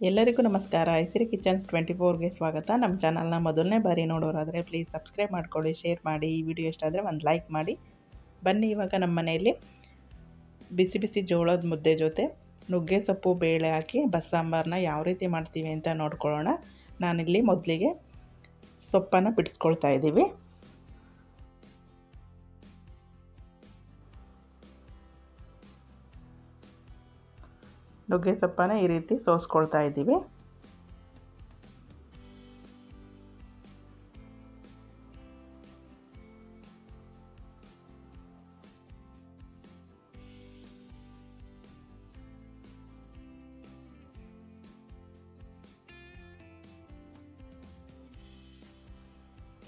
ಎಲ್ಲರಿಗೂ ನಮಸ್ಕಾರ. ಐಸಿರಿ kitchens twenty ಫೋರ್ಗೆ ಸ್ವಾಗತ. ನಮ್ಮ ಚಾನಲ್ನ ಮೊದಲನೇ ಬಾರಿ ನೋಡೋರಾದರೆ ಪ್ಲೀಸ್ ಸಬ್ಸ್ಕ್ರೈಬ್ ಮಾಡ್ಕೊಳ್ಳಿ ಶೇರ್ ಮಾಡಿ. ಈ ವಿಡಿಯೋ ಇಷ್ಟ ಒಂದು ಲೈಕ್ ಮಾಡಿ. ಬನ್ನಿ ಇವಾಗ ನಮ್ಮ ಮನೆಯಲ್ಲಿ ಬಿಸಿ ಬಿಸಿ ಜೋಳದ ಮುದ್ದೆ ಜೊತೆ ನುಗ್ಗೆ ಸೊಪ್ಪು, ಬೇಳೆ ಹಾಕಿ ಬಸ್ಸಾಂಬಾರನ್ನ ಯಾವ ರೀತಿ ಮಾಡ್ತೀವಿ ಅಂತ ನೋಡ್ಕೊಳ್ಳೋಣ. ನಾನಿಲ್ಲಿ ಮೊದಲಿಗೆ ಸೊಪ್ಪನ್ನು ಬಿಡಿಸ್ಕೊಳ್ತಾ ಇದ್ದೀವಿ. ನುಗ್ಗೆ ಸೊಪ್ಪನ್ನ ಈ ರೀತಿ ಸೋಸ್ಕೊಳ್ತಾ ಇದ್ದೀವಿ.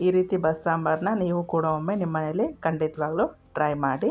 ಈ ರೀತಿ ಬಸ್ ಸಾಂಬಾರನ್ನ ನೀವು ಕೂಡ ಒಮ್ಮೆ ನಿಮ್ಮ ಮನೇಲಿ ಖಂಡಿತವಾಗ್ಲೂ ಟ್ರೈ ಮಾಡಿ.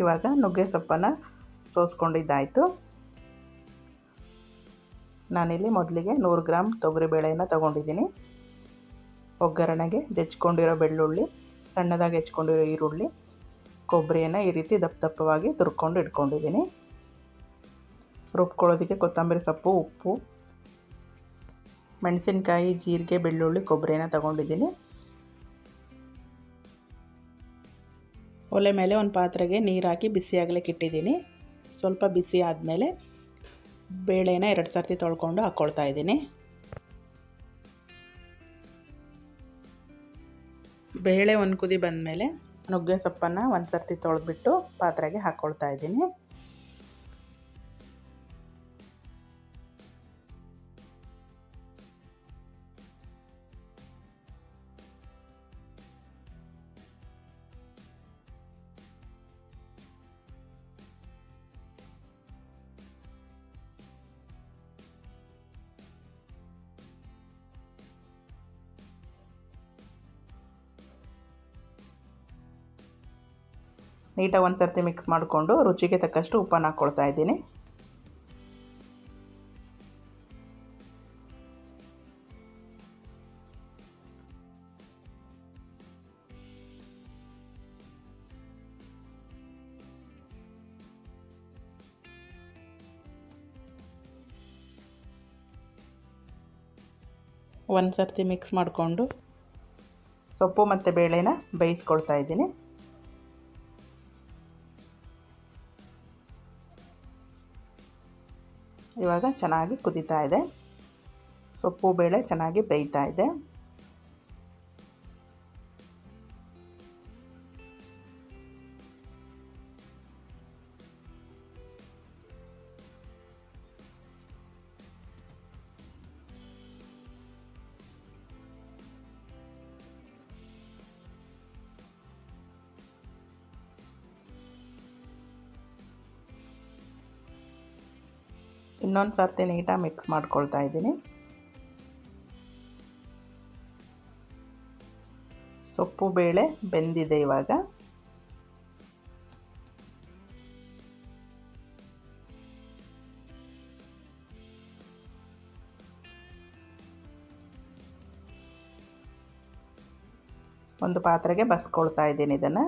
ಇವಾಗ ನುಗ್ಗೆ ಸೊಪ್ಪನ್ನು ಸೋಸ್ಕೊಂಡಿದ್ದಾಯಿತು. ನಾನಿಲ್ಲಿ ಮೊದಲಿಗೆ ನೂರು ಗ್ರಾಮ್ ತೊಗರಿಬೇಳೆಯನ್ನು ತಗೊಂಡಿದ್ದೀನಿ. ಒಗ್ಗರಣೆಗೆ ಜಜ್ಕೊಂಡಿರೋ ಬೆಳ್ಳುಳ್ಳಿ, ಸಣ್ಣದಾಗಿ ಹೆಚ್ಕೊಂಡಿರೋ ಈರುಳ್ಳಿ, ಕೊಬ್ಬರಿಯನ್ನು ಈ ರೀತಿ ದಪ್ಪ ದಪ್ಪವಾಗಿ ತುರ್ಕೊಂಡು ಇಟ್ಕೊಂಡಿದ್ದೀನಿ. ರುಬ್ಕೊಳ್ಳೋದಕ್ಕೆ ಕೊತ್ತಂಬರಿ ಸೊಪ್ಪು, ಉಪ್ಪು, ಮೆಣಸಿನ್ಕಾಯಿ, ಜೀರಿಗೆ, ಬೆಳ್ಳುಳ್ಳಿ, ಕೊಬ್ಬರಿಯನ್ನು ತಗೊಂಡಿದ್ದೀನಿ. ಒಲೆ ಮೇಲೆ ಒಂದು ಪಾತ್ರೆಗೆ ನೀರು ಹಾಕಿ ಬಿಸಿ ಇಟ್ಟಿದ್ದೀನಿ ಸ್ವಲ್ಪ ಬಿಸಿ ಆದಮೇಲೆ ಬೇಳೆನ ಎರಡು ಸರ್ತಿ ತೊಳ್ಕೊಂಡು ಹಾಕ್ಕೊಳ್ತಾ ಇದ್ದೀನಿ. ಬೇಳೆ ಒಂದು ಕುದಿ ಬಂದಮೇಲೆ ನುಗ್ಗೆ ಸೊಪ್ಪನ್ನು ಒಂದು ಸರ್ತಿ ತೊಳೆದ್ಬಿಟ್ಟು ಪಾತ್ರೆಗೆ ಹಾಕ್ಕೊಳ್ತಾ ಇದ್ದೀನಿ. ನೀಟಾಗಿ ಒಂದು ಸರ್ತಿ ಮಿಕ್ಸ್ ಮಾಡಿಕೊಂಡು ರುಚಿಗೆ ತಕ್ಕಷ್ಟು ಉಪ್ಪನ್ನು ಹಾಕ್ಕೊಳ್ತಾ ಇದ್ದೀನಿ. ಒಂದು ಸರ್ತಿ ಮಿಕ್ಸ್ ಮಾಡಿಕೊಂಡು ಸೊಪ್ಪು ಮತ್ತು ಬೇಳೆನ ಬೇಯಿಸ್ಕೊಳ್ತಾ ಇದ್ದೀನಿ. ಇವಾಗ ಚೆನ್ನಾಗಿ ಕುದಿತಾ ಇದೆ. ಸೊಪ್ಪು ಬೇಳೆ ಚೆನ್ನಾಗಿ ಬೇಯ್ತಾ ಇದೆ. ಇನ್ನೊಂದು ಸರ್ತಿ ನೀಟಾಗಿ ಮಿಕ್ಸ್ ಮಾಡ್ಕೊಳ್ತಾ ಇದ್ದೀನಿ. ಸೊಪ್ಪು ಬೇಳೆ ಬೆಂದಿದೆ ಇವಾಗ. ಒಂದು ಪಾತ್ರೆಗೆ ಬಸ್ಕೊಳ್ತಾ ಇದ್ದೀನಿ ಇದನ್ನು.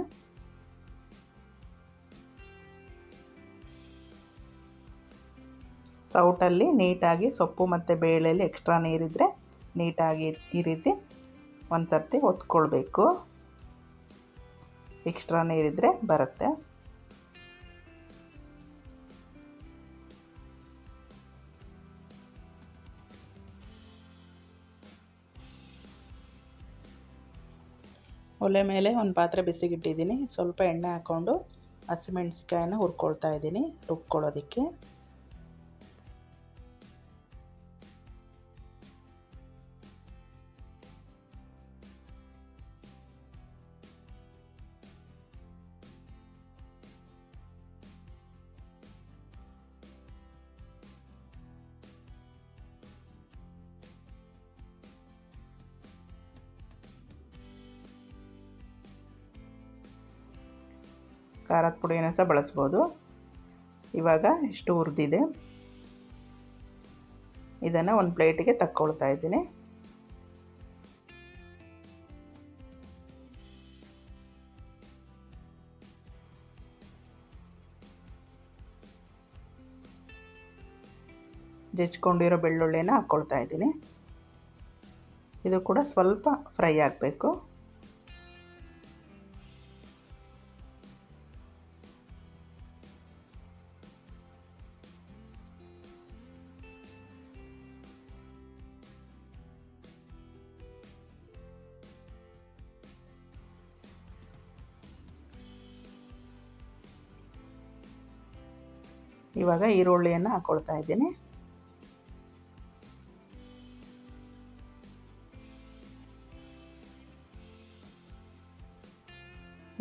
ಸೌಟಲ್ಲಿ ನೀಟಾಗಿ ಸೊಪ್ಪು ಮತ್ತು ಬೇಳೆಯಲ್ಲಿ ಎಕ್ಸ್ಟ್ರಾ ನೀರಿದ್ದರೆ ನೀಟಾಗಿ ಈ ರೀತಿ ಒಂದು ಸರ್ತಿ ಒತ್ಕೊಳ್ಬೇಕು. ಎಕ್ಸ್ಟ್ರಾ ನೀರಿದ್ದರೆ ಬರುತ್ತೆ. ಒಲೆ ಮೇಲೆ ಒಂದು ಪಾತ್ರೆ ಬಿಸಿಗಿಟ್ಟಿದ್ದೀನಿ. ಸ್ವಲ್ಪ ಎಣ್ಣೆ ಹಾಕ್ಕೊಂಡು ಹಸಿಮೆಣ್ಸಿಕಾಯನ್ನ ಹುರ್ಕೊಳ್ತಾ ಇದ್ದೀನಿ, ರುಬ್ಕೊಳ್ಳೋದಕ್ಕೆ. ಖಾರದ ಪುಡಿಯನ್ನು ಸಹ ಬಳಸ್ಬೋದು. ಇವಾಗ ಇಷ್ಟು ಹುರಿದಿದೆ. ಇದನ್ನು ಒಂದು ಪ್ಲೇಟಿಗೆ ತಕ್ಕೊಳ್ತಾ ಇದ್ದೀನಿ. ಜಜ್ಕೊಂಡಿರೋ ಬೆಳ್ಳುಳ್ಳಿನ ಹಾಕ್ಕೊಳ್ತಾ ಇದ್ದೀನಿ. ಇದು ಕೂಡ ಸ್ವಲ್ಪ ಫ್ರೈ ಆಗಬೇಕು. ಇವಾಗ ಈರುಳ್ಳಿಯನ್ನು ಹಾಕ್ಕೊಳ್ತಾ ಇದ್ದೀನಿ.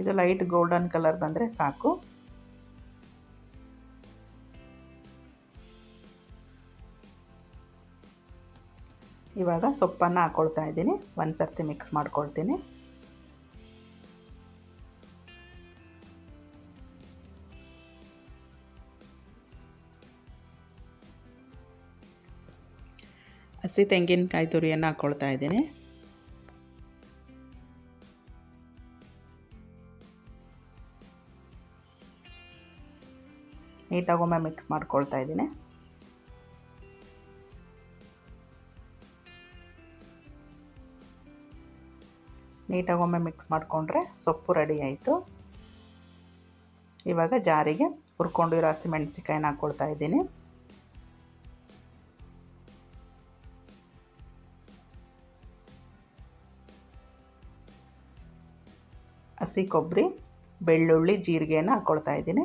ಇದು ಲೈಟ್ ಗೋಲ್ಡನ್ ಕಲರ್ ಬಂದರೆ ಸಾಕು. ಇವಾಗ ಸೊಪ್ಪನ್ನು ಹಾಕ್ಕೊಳ್ತಾ ಇದ್ದೀನಿ. ಒಂದು ಸರ್ತಿ ಮಿಕ್ಸ್ ಮಾಡ್ಕೊಳ್ತೀನಿ. ಹಸಿ ತೆಂಗಿನಕಾಯಿ ತುರಿಯನ್ನು ಹಾಕ್ಕೊಳ್ತಾ ಇದ್ದೀನಿ. ನೀಟಾಗೊಮ್ಮೆ ಮಿಕ್ಸ್ ಮಾಡ್ಕೊಳ್ತಾ ಇದ್ದೀನಿ. ನೀಟಾಗಿ ಒಮ್ಮೆ ಮಿಕ್ಸ್ ಮಾಡಿಕೊಂಡ್ರೆ ಸೊಪ್ಪು ರೆಡಿ ಆಯಿತು. ಇವಾಗ ಜಾರಿಗೆ ಹುರ್ಕೊಂಡಿರೋ ಹಸಿಮೆಣ್ಸಿಕಾಯಿನ ಹಾಕ್ಕೊಳ್ತಾ ಇದ್ದೀನಿ. ಹಸಿ ಕೊಬ್ಬರಿ, ಬೆಳ್ಳುಳ್ಳಿ ಜೀರಿಗೆನ ಹಾಕ್ಕೊಳ್ತಾ ಇದ್ದೀನಿ.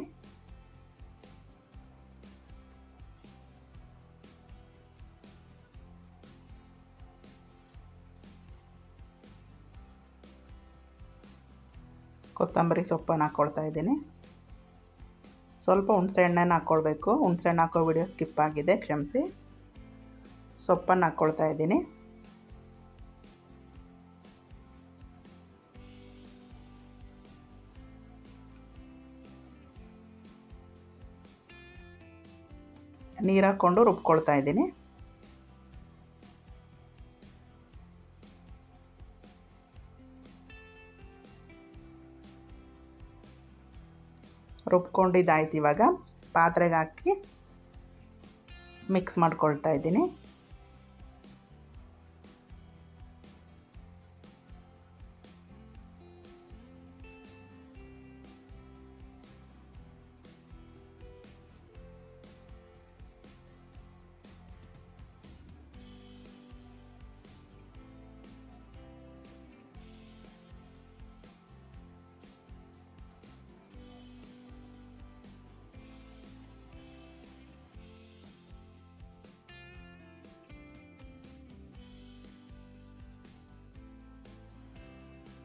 ಕೊತ್ತಂಬರಿ ಸೊಪ್ಪನ್ನು ಹಾಕ್ಕೊಳ್ತಾ ಇದ್ದೀನಿ. ಸ್ವಲ್ಪ ಹುಣಸೆಹಣ್ಣನ್ನು ಹಾಕ್ಕೊಳ್ಬೇಕು ಹುಣಸೆಹಣ್ಣು ಹಾಕೋ ವಿಡಿಯೋ ಸ್ಕಿಪ್ ಆಗಿದೆ, ಕ್ಷಮಿಸಿ. ಸೊಪ್ಪನ್ನು ಹಾಕ್ಕೊಳ್ತಾ ಇದ್ದೀನಿ. ನೀರು ಹಾಕ್ಕೊಂಡು ರುಬ್ಕೊಳ್ತಾ ಇದ್ದೀನಿ. ರುಬ್ಕೊಂಡಿದ್ದಾಯ್ತು ಇವಾಗ. ಪಾತ್ರೆಗೆ ಹಾಕಿ ಮಿಕ್ಸ್ ಮಾಡ್ಕೊಳ್ತಾ ಇದ್ದೀನಿ.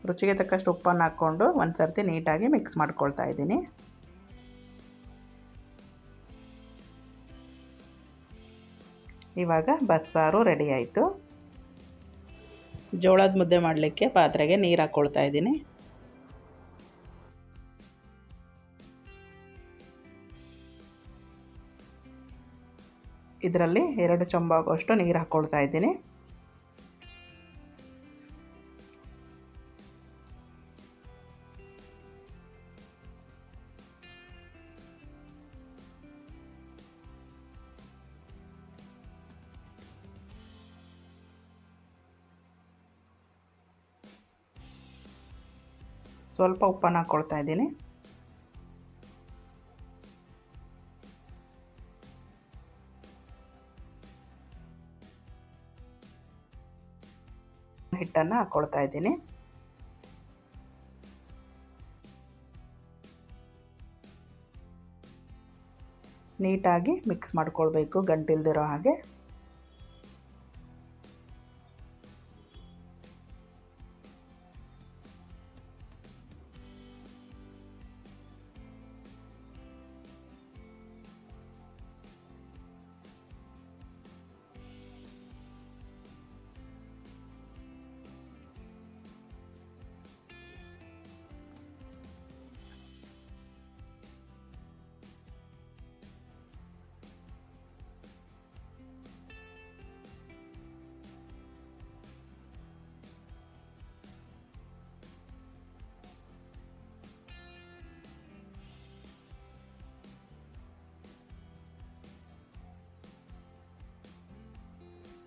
ರುಚಿಗೆ ತಕ್ಕಷ್ಟು ಉಪ್ಪನ್ನು ಹಾಕ್ಕೊಂಡು ಒಂದು ಸರ್ತಿ ನೀಟಾಗಿ ಮಿಕ್ಸ್ ಮಾಡ್ಕೊಳ್ತಾ ಇದ್ದೀನಿ. ಇವಾಗ ಬಸ್ಸಾರು ರೆಡಿ ಆಯಿತು. ಜೋಳದ ಮುದ್ದೆ ಮಾಡಲಿಕ್ಕೆ ಪಾತ್ರೆಗೆ ನೀರು ಹಾಕ್ಕೊಳ್ತಾ ಇದ್ದೀನಿ. ಇದರಲ್ಲಿ ಎರಡು ಚೊಂಬಾಗುವಷ್ಟು ನೀರು ಹಾಕ್ಕೊಳ್ತಾ ಇದ್ದೀನಿ. ಸ್ವಲ್ಪ ಉಪ್ಪನ್ನು ಹಾಕ್ಕೊಳ್ತಾ ಇದ್ದೀನಿ. ಹಿಟ್ಟನ್ನು ಹಾಕ್ಕೊಳ್ತಾ ಇದ್ದೀನಿ. ನೀಟಾಗಿ ಮಿಕ್ಸ್ ಮಾಡ್ಕೊಳ್ಬೇಕು ಗಂಟಿಲ್ದಿರೋ ಹಾಗೆ.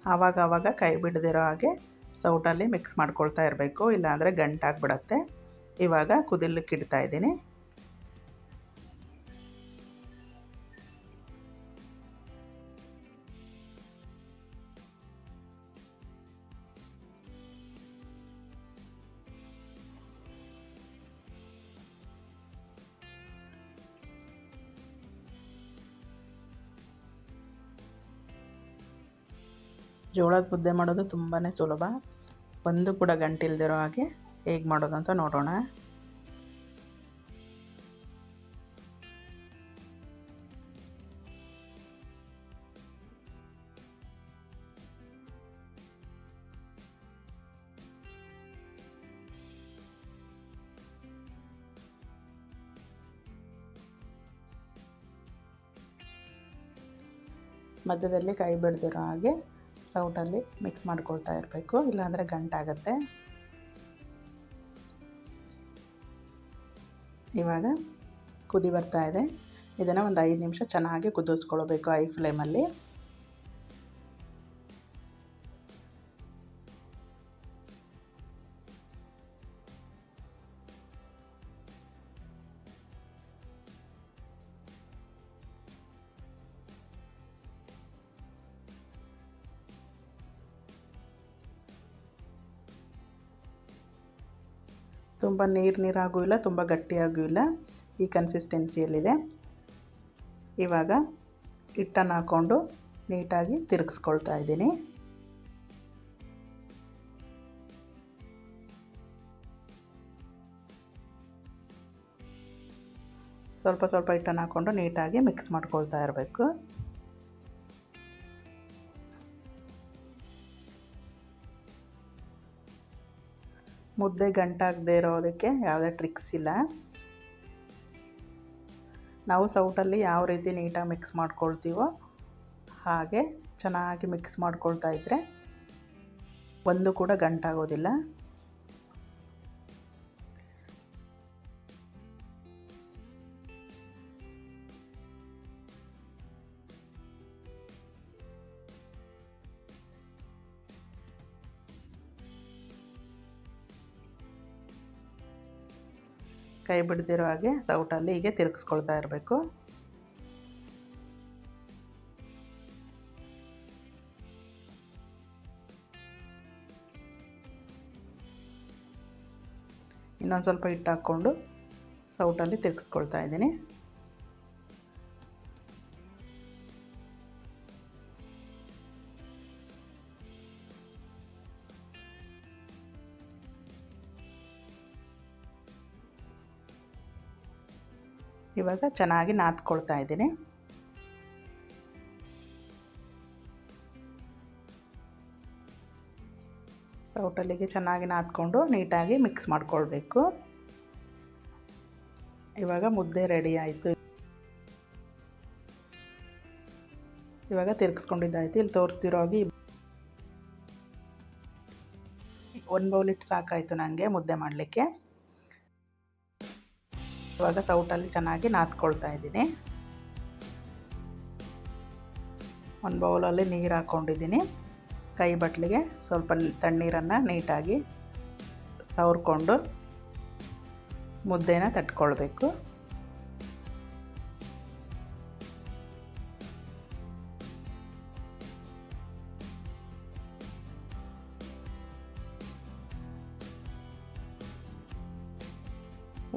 ಆವಾಗ ಕೈ ಬಿಡದಿರೋ ಹಾಗೆ ಸೌಟಲ್ಲಿ ಮಿಕ್ಸ್ ಮಾಡ್ಕೊಳ್ತಾ ಇರಬೇಕು ಇಲ್ಲಾಂದರೆ ಗಂಟಾಗ್ಬಿಡತ್ತೆ. ಇವಾಗ ಕುದಿಲಿಕ್ಕೆ ಇಡ್ತಾ ಇದ್ದೀನಿ. ಜೋಳದ ಮುದ್ದೆ ಮಾಡೋದು ತುಂಬಾ ಸುಲಭ. ಒಂದು ಕೂಡ ಗಂಟಿಲ್ದಿರೋ ಹಾಗೆ ಹೇಗೆ ಮಾಡೋದು ಅಂತ ನೋಡೋಣ. ಮಧ್ಯದಲ್ಲಿ ಕೈ ಬಿಡ್ದಿರೋ ಹಾಗೆ ಸೌಟಲ್ಲಿ ಮಿಕ್ಸ್ ಮಾಡ್ಕೊಳ್ತಾ ಇರಬೇಕು, ಇಲ್ಲಾಂದರೆ ಗಂಟಾಗುತ್ತೆ ಇವಾಗ ಕುದಿ ಬರ್ತಾ ಇದೆ. ಇದನ್ನು ಒಂದು ಐದು ನಿಮಿಷ ಚೆನ್ನಾಗಿ ಕುದಿಸ್ಕೊಳ್ಬೇಕು ಐ ಫ್ಲೇಮಲ್ಲಿ ತುಂಬ ನೀರು ನೀರಾಗೂ ಇಲ್ಲ, ತುಂಬ ಗಟ್ಟಿಯಾಗೂ ಇಲ್ಲ. ಈ ಕನ್ಸಿಸ್ಟೆನ್ಸಿಯಲ್ಲಿದೆ ಇವಾಗ ಹಿಟ್ಟನ್ನು ಹಾಕ್ಕೊಂಡು ನೀಟಾಗಿ ತಿರುಗಿಸ್ಕೊಳ್ತಾ ಇದ್ದೀನಿ. ಸ್ವಲ್ಪ ಸ್ವಲ್ಪ ಹಿಟ್ಟನ್ನು ಹಾಕ್ಕೊಂಡು ನೀಟಾಗಿ ಮಿಕ್ಸ್ ಮಾಡ್ಕೊಳ್ತಾ ಇರಬೇಕು. ಮುದ್ದೆ ಗಂಟಾಗದೇ ಇರೋದಕ್ಕೆ ಯಾವುದೇ ಟ್ರಿಕ್ಸ್ ಇಲ್ಲ. ನಾವು ಸೌಟಲ್ಲಿ ಯಾವ ರೀತಿ ನೀಟಾಗಿ ಮಿಕ್ಸ್ ಮಾಡ್ಕೊಳ್ತೀವೋ ಹಾಗೆ ಚೆನ್ನಾಗಿ ಮಿಕ್ಸ್ ಮಾಡ್ಕೊಳ್ತಾ ಇದ್ದರೆ ಒಂದು ಕೂಡ ಗಂಟಾಗೋದಿಲ್ಲ ಕೈ ಬಿಡದಿರೋ ಹಾಗೆ ಸೌಟಲ್ಲಿ ಹೀಗೆ ತಿರುಗಿಸ್ಕೊಳ್ತಾ ಇರಬೇಕು. ಇನ್ನೊಂದು ಸ್ವಲ್ಪ ಹಿಟ್ಟು ಹಾಕ್ಕೊಂಡು ಸೌಟಲ್ಲಿ ತಿರುಗಿಸ್ಕೊಳ್ತಾ ಇದ್ದೀನಿ. ಇವಾಗ ಚೆನ್ನಾಗಿ ನಾದ್ಕೊಳ್ತಾ ಇದ್ದೀನಿ. ಸೌಟಲ್ಲಿಗೆ ಚೆನ್ನಾಗಿ ನಾದ್ಕೊಂಡು ನೀಟಾಗಿ ಮಿಕ್ಸ್ ಮಾಡ್ಕೊಳ್ಬೇಕು. ಇವಾಗ ಮುದ್ದೆ ರೆಡಿ ಆಯಿತು. ಇವಾಗ ತಿರ್ಗಿಸ್ಕೊಂಡಿದ್ದಾಯ್ತು. ಇಲ್ಲಿ ತೋರಿಸ್ತಿರೋ ಹಾಗೆ ಒಂದು ಬೌಲ್ ಸಾಕಾಯಿತು ನನಗೆ ಮುದ್ದೆ ಮಾಡಲಿಕ್ಕೆ. ಇವಾಗ ಸೌಟಲ್ಲಿ ಚೆನ್ನಾಗಿ ನಾದ್ಕೊಳ್ತಾ ಇದ್ದೀನಿ. ಒಂದು ಬೌಲಲ್ಲಿ ನೀರು ಹಾಕ್ಕೊಂಡಿದ್ದೀನಿ ಕೈ ಬಟ್ಲಿಗೆ ಸ್ವಲ್ಪ ತಣ್ಣೀರನ್ನು ನೀಟಾಗಿ ಸವರ್ಕೊಂಡು ಮುದ್ದೆನ ತಟ್ಕೊಳ್ಬೇಕು.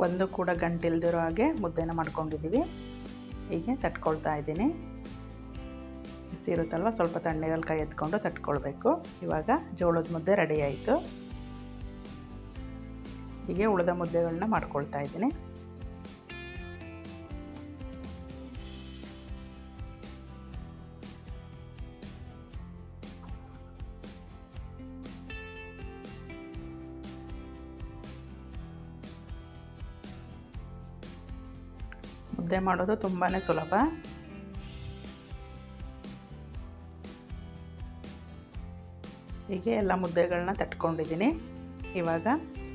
ಒಂದು ಕೂಡ ಗಂಟಿಲ್ದಿರೋ ಹಾಗೆ ಮುದ್ದೆನ ಮಾಡ್ಕೊಂಡಿದ್ದೀವಿ. ಹೀಗೆ ತಟ್ಕೊಳ್ತಾ ಇದ್ದೀನಿ. ಬಿಸಿರುತ್ತಲ್ವ ಸ್ವಲ್ಪ ತಣ್ಣೀರಲ್ಲಿ ಕೈ ಎತ್ಕೊಂಡು ತಟ್ಕೊಳ್ಬೇಕು. ಇವಾಗ ಜೋಳದ ಮುದ್ದೆ ರೆಡಿ ಆಯಿತು. ಹೀಗೆ ಉಳಿದ ಮುದ್ದೆಗಳನ್ನ ಮಾಡ್ಕೊಳ್ತಾ ಇದ್ದೀನಿ. ಮುದ್ದೆ ಮಾಡೋದು ತುಂಬಾ ಸುಲಭ. ಹೀಗೆ ಎಲ್ಲ ಮುದ್ದೆಗಳನ್ನ ತಟ್ಕೊಂಡಿದ್ದೀನಿ. ಇವಾಗ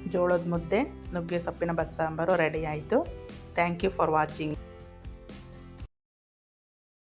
ಜೋಳದ ಮುದ್ದೆ, ನುಗ್ಗೆ ಸೊಪ್ಪಿನ ಬಸ್ಸಾಂಬಾರು ರೆಡಿ ಆಯಿತು. Thank you for watching